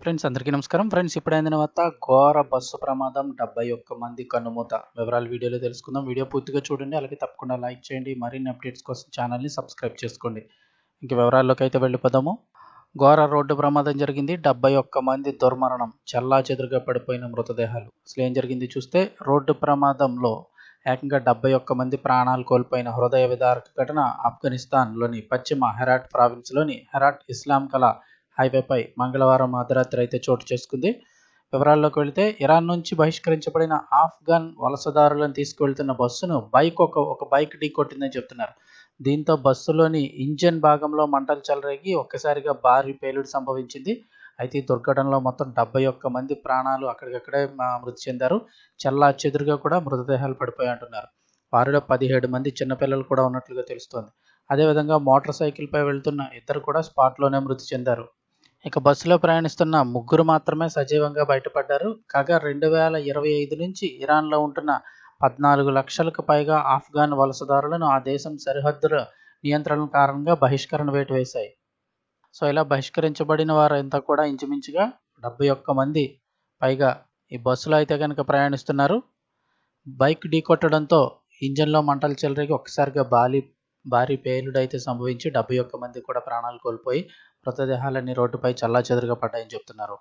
Friends అందరికీ నమస్కారం. Friends ఇప్పుడైన తర్వాత ఘోర బస్సు ప్రమాదం డెబ్బై ఒక్క మంది కన్నుమూత. వివరాలు వీడియోలో తెలుసుకుందాం. వీడియో పూర్తిగా చూడండి అలాగే తప్పకుండా లైక్ చేయండి. మరిన్ని అప్డేట్స్ కోసం ఛానల్ని సబ్స్క్రైబ్ చేసుకోండి. ఇంక వివరాల్లోకి అయితే వెళ్ళిపోదాము. ఘోర రోడ్డు ప్రమాదం జరిగింది. డెబ్బై ఒక్క మంది దుర్మరణం చల్లా చెదురుగా పడిపోయిన మృతదేహాలు. అసలు ఏం జరిగింది చూస్తే రోడ్డు ప్రమాదంలో ఏకంగా డెబ్బై ఒక్క మంది ప్రాణాలు కోల్పోయిన హృదయ విదారక ఘటన ఆఫ్ఘనిస్తాన్లోని పశ్చిమ హెరాట్ ప్రావిన్స్లోని హెరాట్ ఇస్లాం కళ హైవేపై మంగళవారం అర్ధరాత్రి అయితే చోటు చేసుకుంది. వివరాల్లోకి వెళితే ఇరాన్ నుంచి బహిష్కరించబడిన ఆఫ్ఘన్ వలసదారులను తీసుకువెళ్తున్న బస్సును బైక్ ఒక ఒక బైక్ ఢీ కొట్టిందని చెప్తున్నారు. దీంతో బస్సులోని ఇంజన్ భాగంలో మంటలు చెలరేగి ఒక్కసారిగా భారీ పేలుడు సంభవించింది. అయితే ఈ దుర్ఘటనలో మొత్తం డెబ్బై ఒక్క మంది ప్రాణాలు అక్కడికక్కడే మృతి చెందారు. చల్లా చెదురుగా కూడా మృతదేహాలు పడిపోయి అంటున్నారు. వారిలో పదిహేడు మంది చిన్నపిల్లలు కూడా ఉన్నట్లుగా తెలుస్తోంది. అదేవిధంగా మోటార్ సైకిల్పై వెళ్తున్న ఇద్దరు కూడా స్పాట్లోనే మృతి చెందారు. ఇక బస్సులో ప్రయాణిస్తున్న ముగ్గురు మాత్రమే సజీవంగా బయటపడ్డారు. కాగా రెండు వేల ఇరవై ఐదు నుంచి ఇరాన్లో ఉంటున్న పద్నాలుగు లక్షలకు పైగా ఆఫ్ఘాన్ వలసదారులను ఆ దేశం సరిహద్దుల నియంత్రణ కారణంగా బహిష్కరణ వేటు వేశాయి సో ఇలా బహిష్కరించబడిన వారంతా కూడా ఇంచుమించుగా డెబ్బై ఒక్క మంది పైగా ఈ బస్సులో అయితే కనుక ప్రయాణిస్తున్నారు. బైక్ ఢీకొట్టడంతో ఇంజన్లో మంటలు చెలరేగి ఒక్కసారిగా బాలి భారీ పేలుడైతే సంభవించి డెబ్బై ఒక్క మంది కూడా ప్రాణాలు కోల్పోయి మృతదేహాలన్నీ రోడ్డుపై చల్లాచెదురుగా పడ్డాయని చెబుతున్నారు